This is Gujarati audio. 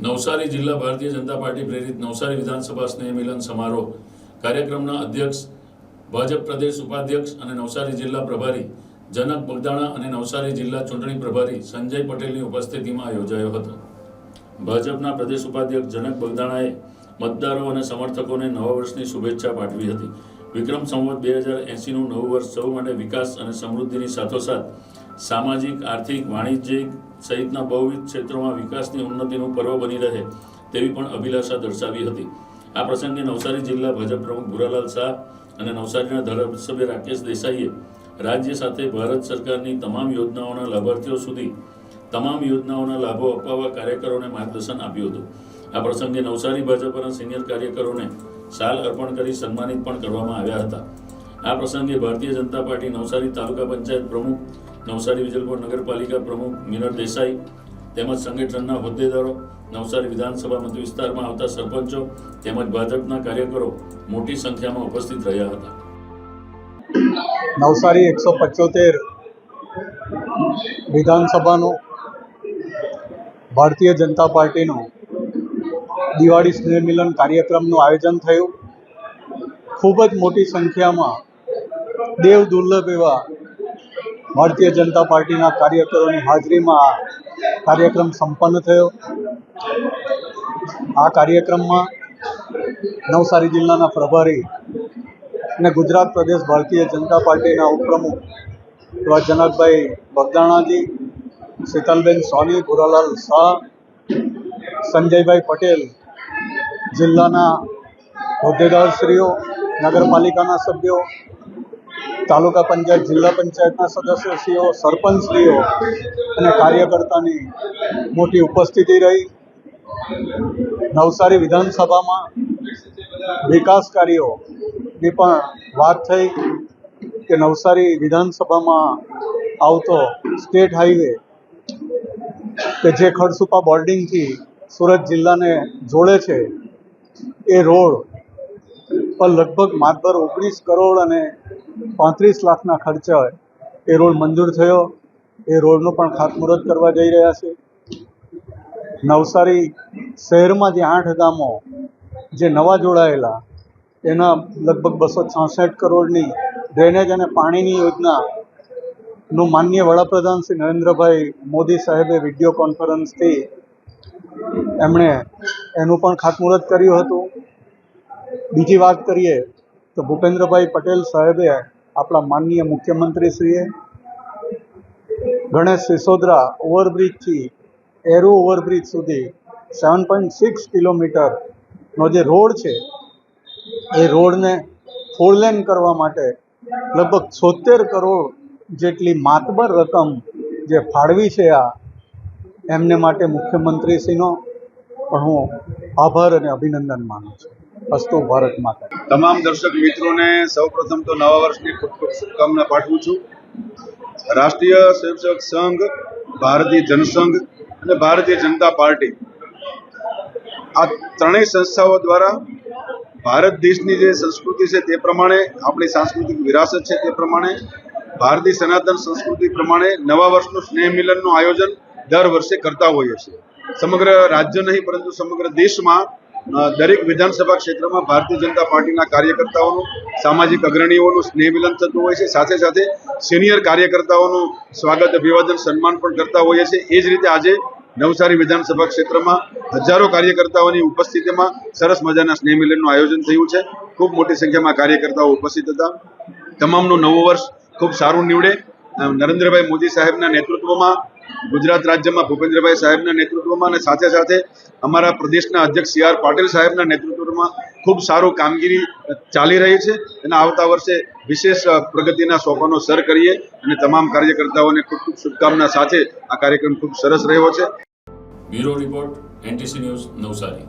નવસારી જિલ્લા ભારતીય જનતા પાર્ટી પ્રેરિત નવસારી વિધાનસભા સ્નેહ મિલન સમારોહ કાર્યક્રમના અધ્યક્ષ, ભાજપ પ્રદેશ ઉપાધ્યક્ષ અને નવસારી જિલ્લા પ્રભારી જનક બગદાણા અને નવસારી જિલ્લા ચૂંટણી પ્રભારી સંજય પટેલની ઉપસ્થિતિમાં યોજાયો હતો. ભાજપના પ્રદેશ ઉપાધ્યક્ષ જનક બગદાણાએ મતદારો અને સમર્થકોને નવા વર્ષની શુભેચ્છા પાઠવી હતી. વિક્રમ સંવત બે હજાર એંસીનું નવું વર્ષ સૌ માટે વિકાસ અને સમૃદ્ધિની સાથોસાથ સામાજિક, આર્થિક, વાણિજ્યિક સહિતના બહુવિધ ક્ષેત્રોમાં વિકાસની ઉન્નતિનું પર્વ બની રહે તેવી પણ અભિલાષા દર્શાવી હતી. આ પ્રસંગે નવસારી જિલ્લા ભાજપ પ્રમુખ ભુરાલાલ શાહ અને નવસારીના ધારાસભ્ય રાકેશ દેસાઈએ રાજ્ય સાથે ભારત સરકારની તમામ યોજનાઓના લાભાર્થીઓ સુધી તમામ યોજનાઓના લાભો અપાવવા કાર્યકરોને માર્ગદર્શન આપ્યું હતું. આ પ્રસંગે નવસારી ભાજપના સિનિયર કાર્યકરોને શાલ અર્પણ કરી સન્માનિત પણ કરવામાં આવ્યા હતા. આ પ્રસંગે ભારતીય જનતા પાર્ટી નવસારી તાલુકા પંચાયત પ્રમુખ નવસારી વિજલપુર નગરપાલિકા પ્રમુખ મિનર દેસાઈ તેમજ સંગઠનના હોદ્દેદારો, નવસારી વિધાનસભા મત વિસ્તારમાં આવતા સરપંચો તેમજ ભાજપના કાર્યકરો મોટી સંખ્યામાં ઉપસ્થિત રહ્યા હતા. નવસારી એકસો પંચોતેર વિધાનસભાનો ભારતીય જનતા પાર્ટીનો દિવાળી સ્નેહ મિલન કાર્યક્રમનું આયોજન થયું. ખૂબ જ મોટી સંખ્યામાં દેવ દુર્લભ એવા ભારતીય જનતા પાર્ટીના કાર્યકરોની હાજરીમાં આ કાર્યક્રમ સંપન્ન થયો. આ કાર્યક્રમમાં નવસારી જિલ્લાના પ્રભારી અને ગુજરાત પ્રદેશ ભારતીય જનતા પાર્ટીના ઉપપ્રમુખ એવા જનકભાઈ બગદાણાજી, શીતલબેન સોની, ભુરાલાલ શાહ, સંજયભાઈ પટેલ જિલ્લાના હોદ્દેદારશ્રીઓ, નગરપાલિકાના સભ્યો તાલુકા પંચાયત, જિલ્લા પંચાયતના સદસ્યશ્રીઓ, સરપંચશ્રીઓ અને કાર્યકર્તાની મોટી ઉપસ્થિતિ રહી. નવસારી વિધાનસભામાં વિકાસ કાર્યોની પણ વાત થઈ કે નવસારી વિધાનસભામાં આવતો સ્ટેટ હાઈવે કે જે ખડસુપા બોર્ડિંગથી સુરત જિલ્લાને જોડે છે, એ રોડ પર લગભગ માત્ર ઓગણીસ કરોડ અને પાંત્રીસ લાખના ખર્ચે એ રોડ મંજૂર થયો. એ રોડનું પણ ખાતમુહૂર્ત કરવા જઈ રહ્યા છે. નવસારી શહેરમાં જે આઠ ગામો જે નવા જોડાયેલા, એના લગભગ બસો છાસઠ કરોડની ડ્રેનેજ અને પાણીની યોજનાનું માન્ય વડાપ્રધાન શ્રી નરેન્દ્રભાઈ મોદી સાહેબે વીડિયો કોન્ફરન્સથી એમણે એનું પણ ખાતમુહૂર્ત કર્યું હતું. બીજી વાત કરીએ તો ભૂપેન્દ્રભાઈ પટેલ સાહેબે આપણા માનનીય મુખ્યમંત્રીશ્રીએ ગણેશ સિસોદરા ઓવરબ્રિજથી એરો ઓવરબ્રિજ સુધી સેવન પોઈન્ટ સિક્સ કિલોમીટરનો જે રોડ છે, એ રોડને ફોરલેન કરવા માટે લગભગ છોતેર કરોડ જેટલી માતબર રકમ જે ફાળવી છે આ, એમને માટે મુખ્યમંત્રીશ્રીનો પણ હું આભાર અને અભિનંદન માનું છું. અસ્તુ ભારત તમામ દર્શક મિત્રોને સૌપ્રથમ તો નવા વર્ષની ખૂબ ખૂબ શુભકામના પાઠવું છું. રાષ્ટ્રીય સ્વયંસેવક સંઘ, ભારતીય જનસંઘ અને ભારતીય જનતા પાર્ટી. આ ત્રણેય સંસ્થાઓ દ્વારા ભારત દેશની જે સંસ્કૃતિ છે તે પ્રમાણે, આપણી સાંસ્કૃતિક વિરાસત છે તે પ્રમાણે, ભારતીય સનાતન સંસ્કૃતિ પ્રમાણે નવા વર્ષનું સ્નેહ મિલનનું આયોજન દર વર્ષે કરતા હોઈએ છીએ. સમગ્ર રાજ્ય નહીં, પરંતુ સમગ્ર દેશમાં દરેક વિધાનસભા ક્ષેત્રમાં ભારતીય જનતા પાર્ટીના કાર્યકર્તાઓનું, સામાજિક અગ્રણીઓનું સ્નેહ મિલન થતું હોય છે. સાથે સાથે સિનિયર કાર્યકર્તાઓનું સ્વાગત, અભિવાદન, સન્માન પણ કરતા હોઈએ છીએ. એ જ રીતે આજે નવસારી વિધાનસભા ક્ષેત્રમાં હજારો કાર્યકર્તાઓની ઉપસ્થિતિમાં સરસ મજાના સ્નેહ મિલનનું આયોજન થયું છે. ખૂબ મોટી સંખ્યામાં કાર્યકર્તાઓ ઉપસ્થિત હતા. તમામનું નવું વર્ષ ખૂબ સારું નીવડે. નરેન્દ્રભાઈ મોદી સાહેબના નેતૃત્વમાં ગુજરાત રાજ્યમાં ભૂપેન્દ્રભાઈ સાહેબના નેતૃત્વમાં અને સાથે સાથે અમારા પ્રદેશના અધ્યક્ષ સી આર પાટીલ સાહેબના નેતૃત્વમાં ખૂબ સારું કામગીરી ચાલી રહી છે અને આવતા વર્ષે વિશેષ પ્રગતિના સોપાનો સર કરીએ અને તમામ કાર્યકર્તાઓને ખૂબ ખૂબ શુભકામના સાથે આ કાર્યક્રમ ખૂબ સરસ રહ્યો છે. Bureau report, NTC news Navsari.